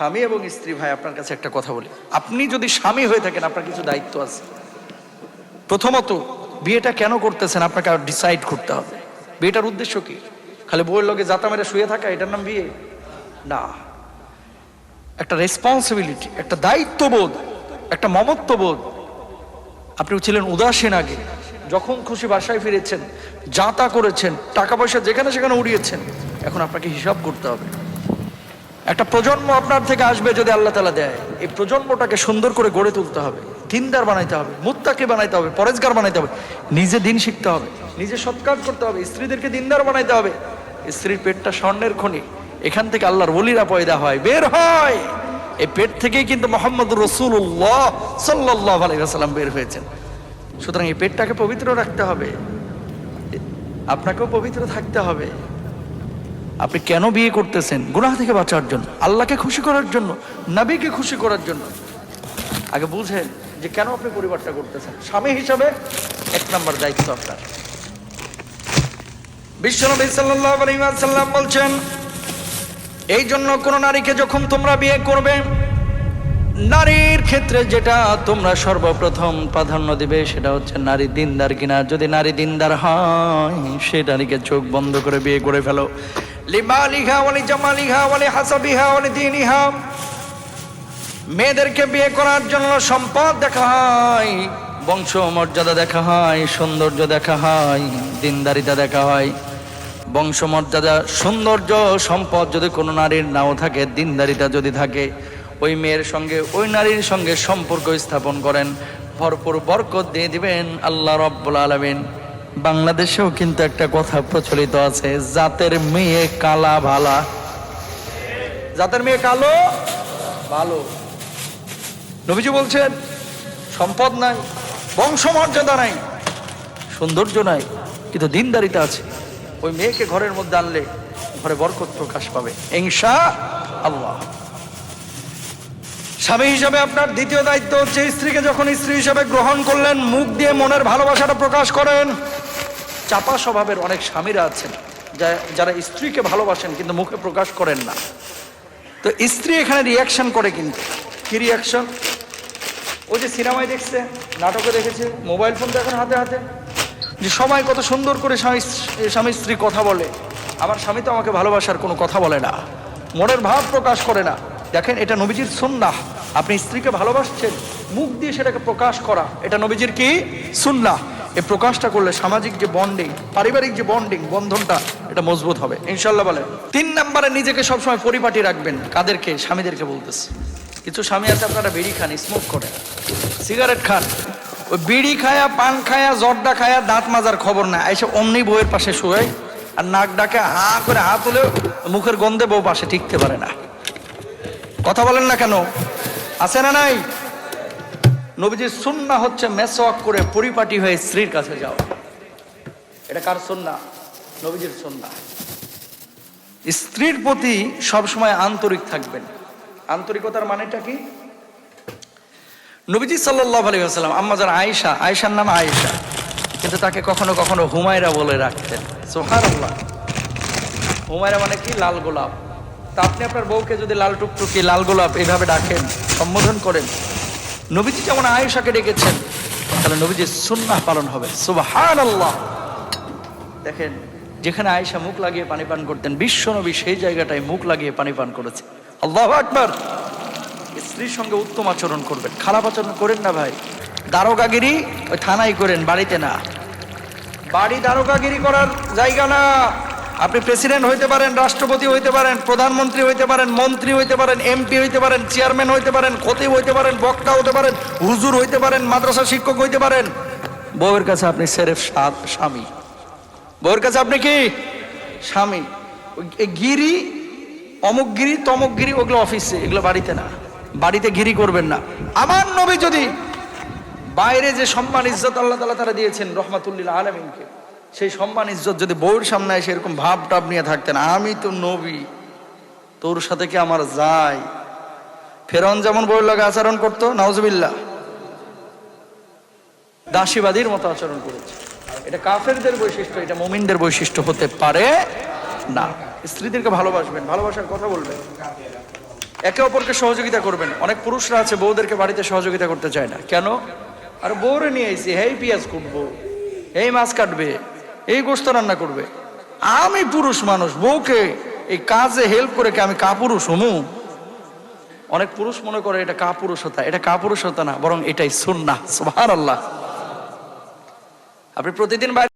স্বামী এবং স্ত্রী ভাই, আপনার কাছে একটা কথা বলি। আপনি যদি স্বামী হয়ে থাকেন, আপনার কিছু দায়িত্ব আছে। প্রথমত, বিয়েটা কেন করতেছেন আপনাকে ডিসাইড করতে হবে। বিয়েটার উদ্দেশ্য কি? খালি বউয়ের লগে জাতা মেরে শুয়ে থাকা, এটার নাম বিয়ে? না। একটা রেসপন্সিবিলিটি একটা দায়িত্ববোধ, একটা মমত্ববোধ। আপনি ছিলেন উদাসীন আগে। যখন খুশি বাসায় ফিরেছেন, যাতা করেছেন, টাকা পয়সা যেখানে সেখানে উড়িয়েছেন, এখন আপনাকে হিসাব করতে হবে। একটা প্রজন্ম আপনার থেকে আসবে যদি আল্লাহ তালা দেয়। এই প্রজন্মটাকে সুন্দর করে গড়ে তুলতে হবে, দিনদার বানাইতে হবে, মুত্তাকে বানাইতে হবে, পরেজগার বানাইতে হবে, নিজে দিন শিখতে হবে, নিজে সৎকার করতে হবে, স্ত্রীদেরকে দিনদার বানাইতে হবে। স্ত্রীর পেটটা স্বর্ণের খনি, এখান থেকে আল্লাহর বলিরা পয়দা হয়, বের হয়। এই পেট থেকেই কিন্তু মোহাম্মদ রসুল্লাহ সাল্লাহ আলাইসাল্লাম বের হয়েছেন। সুতরাং এই পেটটাকে পবিত্র রাখতে হবে, আপনাকেও পবিত্র থাকতে হবে। আপনি কেন বিয়ে করতেছেন? গুনাহ থেকে বাঁচার জন্য, আল্লাহকে খুশি করার জন্য, নবীকে খুশি করার জন্য। আগে বুঝেন যে কেন আপনি পরিবারটা করতেছেন। স্বামী হিসাবে এক নম্বর দায়িত্ব আপনার। বিশ্বনবী আলাইহি বলছেন, এই জন্য কোন নারীকে যখন তোমরা বিয়ে করবে, নারীর ক্ষেত্রে যেটা তোমরা সর্বপ্রথম প্রাধান্য দিবে সেটা হচ্ছে নারী দিনদার কিনা। যদি নারী দিনদার হয়, সে নারীকে চোখ বন্ধ করে বিয়ে করে ফেলো। লিমালিহা ওয়ালি জামালিহা ওয়ালি হাসাবিহা ওয়ালি দিনিহা। মেয়েদেরকে বিয়ে করার জন্য সম্পদ দেখা হয়, বংশ মর্যাদা দেখা হয়, সৌন্দর্য দেখা হয়, দিনদারিতা দেখা হয়। বংশমর্যাদা সৌন্দর্য, সম্পদ যদি কোনো নারীর নাও থাকে, দিনদারিতা যদি থাকে, ওই মেয়ের সঙ্গে, ওই নারীর সঙ্গে সম্পর্ক স্থাপন করেন, ভরপুর বরকত দিয়ে দিবেন আল্লাহ রব্বুল আলমিন। বাংলাদেশেও কিন্তু একটা কথা প্রচলিত আছে, জাতের মেয়ে কালা ভালা। জাতের মেয়ে কালো ভালো। নবীজি বলছেন, সম্পদ নাই, বংশমর্যাদা নাই, সৌন্দর্য নাই, কিন্তু দিনদারিতা আছে। ওই মেয়েকে ঘরের মধ্যে আনলে ঘরে বরকত প্রকাশ পাবে, ইনশা আল্লাহ। স্বামী হিসাবে আপনার দ্বিতীয় দায়িত্ব হচ্ছে স্ত্রীকে যখন স্ত্রী হিসাবে গ্রহণ করলেন, মুখ দিয়ে মনের ভালোবাসাটা প্রকাশ করেন চাপা স্বভাবের অনেক স্বামীরা আছেন যারা স্ত্রীকে ভালোবাসেন কিন্তু মুখে প্রকাশ করেন না। তো স্ত্রী এখানে রিয়াকশন করে কিন্তু। কি রিয়াকশন ওই যে সিনেমায় দেখছে, নাটকে দেখেছে মোবাইল ফোন এখন হাতে হাতে। যে সবাই কত সুন্দর করে স্বামী স্বামী স্ত্রী কথা বলে। আমার স্বামী তো আমাকে ভালোবাসার কোনো কথা বলে না। মনের ভাব প্রকাশ করে না। দেখেন, এটা নবীজির সুন্নাহ। আপনি স্ত্রীকে ভালোবাসছেন, মুখ দিয়ে সেটাকে প্রকাশ করা। এটা নবীজির কি? সুন্নাহ। এই প্রকাশটা করলে সামাজিক যে বন্ডিং পারিবারিক যে বন্ডিং বন্ধনটা, এটা মজবুত হবে। ইনশাল্লাহ বলে, তিন নম্বরে নিজেকে সবসময় পরিপাটি রাখবেন, কাদেরকে? স্বামীদেরকে বলতেছে। কিছু স্বামী আছে আপনারা বিড়ি খান স্মোক করেন। সিগারেট খান। ওই বিড়ি খায়া, পান খায়া, জর্দা খায়া, দাঁত মাজার খবর না। এসে অমনি বউয়ের পাশে শুয়ে আর নাক ডাকে, হা করে হাত তুলে মুখের গন্ধে বউ পাশে টিকতে পারে না। কথা বলেন না কেন? আছে না নাই? নবীজির সুন্না হচ্ছে মেসওয়াক করে পরিপাটি হয়ে স্ত্রীর কাছে যাও। এটা কার সুন্না নবীজির সুন্না স্ত্রীর প্রতি সবসময় আন্তরিক থাকবেন। আন্তরিকতার মানেটা কি? নবীজি সাল্লাহ আলী আসাল্লাম আম্মাজার আয়েশা, আয়েশার নাম আয়েশা, কিন্তু তাকে কখনো কখনো হুমায়রা বলে রাখতেন। সোহার হুমায়রা মানে কি? লাল গোলাপ। তা আপনি আপনার বউকে যদি লাল টুকটুকি, লাল গোলাপ এইভাবে ডাকেন, সম্বোধন করেন নবীজি যেমন আয়েশাকে ডেকেছেন, তাহলে নবীজির সুন্নাহ পালন হবে। সুবাহান আল্লাহ দেখেন, যেখানে আয়েশা মুখ লাগিয়ে পানি পান করতেন, বিশ্ব নবী সেই জায়গাটায় মুখ লাগিয়ে পানি পান করেছে। আল্লাহ আকবার। স্ত্রীর সঙ্গে উত্তম আচরণ করবেন। খারাপ আচরণ করেন না ভাই। দারোগাগিরি ওই থানায় করেন, বাড়িতে না। বাড়ি দারোগাগিরি করার জায়গা না। আপনি প্রেসিডেন্ট হইতে পারেন, রাষ্ট্রপতি হইতে পারেন, প্রধানমন্ত্রী হইতে পারেন, মন্ত্রী হইতে পারেন এমপি হইতে পারেন চেয়ারম্যান হইতে পারেন খতিব হইতে পারেন, বক্তা হতে পারেন, হুজুর হইতে পারেন, মাদ্রাসা শিক্ষক হইতে পারেন। বউয়ের কাছে আপনি সেরেফ স্বামী। বউয়ের কাছে আপনি কি? স্বামী। গিরি, অমুক গিরি, তমুক গিরি, ওগুলো অফিসে এগুলো বাড়িতে না। বাড়িতে গিরি করবেন না। আমার নবী যদি বাইরে যে সম্মান ইজ্জত আল্লাহ তালা তারা দিয়েছেন রহমাতুল্লিল আলমিনকে সেই সম্মান, ইজ্জত যদি বউর সামনে এসে এরকম ভাব টাব নিয়ে থাকতেন, আমি তো নবী, তোর সাথে কি আমার যাই ফেরন যেমন বউর লাগে আচরণ করতো নওজবিল্লা দাসীবাদীর মতো আচরণ করেছে। এটা কাফেরদের বৈশিষ্ট্য, এটা মুমিনদের বৈশিষ্ট্য হতে পারে না। স্ত্রীদেরকে ভালোবাসবেন, ভালোবাসার কথা বলবেন। একে অপরকে সহযোগিতা করবেন। অনেক পুরুষরা আছে, বউদেরকে বাড়িতে সহযোগিতা করতে চায় না। কেন? আর বউরে নিয়ে আইছি, হেই পেঁয়াজ কুটবো এই মাছ কাটবে। এই গোস্ত রান্না করবে। আমি পুরুষ মানুষ, বউকে এই কাজে হেল্প করে কি আমি কাপুরুষ হমু? অনেক পুরুষ মনে করে এটা কাপুরুষতা এটা কাপুরুষতা না, বরং এটাই সুন্না সুবহানাল্লাহ। আপনি প্রতিদিন